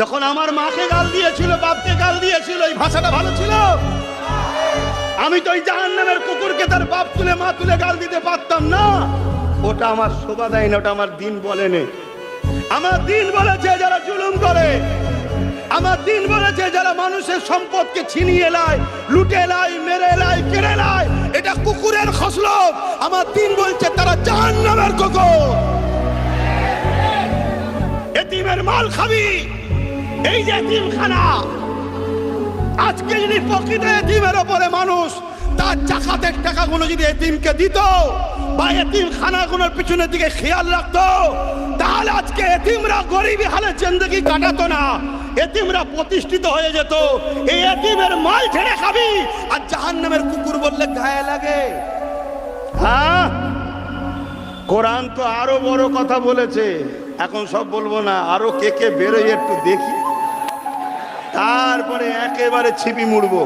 যখন আমার মাকে গাল দিয়েছিল, বাপকে গাল দিয়েছিল, এই ভাষাটা ভালো ছিল? আমি তো ওই জাহান নামের কুকুরকে তার বাপ তুলে, মা তুলে গাল দিতে পারতাম না। ওটা আমার শোভা দেয় না ওটা আমার দিন বলেনি। আমার দিন বলেছে যারা জুলুম করে, আমার দিন বলেছে যারা মানুষের সম্পদকে ছিনিয়ে লায় লুটে লাই মেরে লাই কেড়ে লাই এটা কুকুরের খসলত আমার দিন বলছে তারা জাহান নামের কুকুর। এতিমের মাল খাবি। এই যে এতিমখানা আজকে যদি প্রকৃত এতিমের ওপরে মানুষ, তার জাকাতের টাকাগুলো যদি এতিমকে দিত বা এতিম খানাগুলোর পিছনের দিকে খেয়াল রাখতো, তাহলে আজকে এতিমরা গরিবী হালে জিন্দগি কাটাতো না। এতিমরা প্রতিষ্ঠিত হয়ে যেত। এই এতিমের মাল ছেড়ে খাবি আর জাহান নামের কুকুর বললে গায়ে লাগে। হ্যাঁ? কোরআন তো আরও বড় কথা বলেছে। এখন সব বলব না, আরও কে কে বেরোয় একটু দেখি। তারপরে একেবারে ছিপি মুড়বো।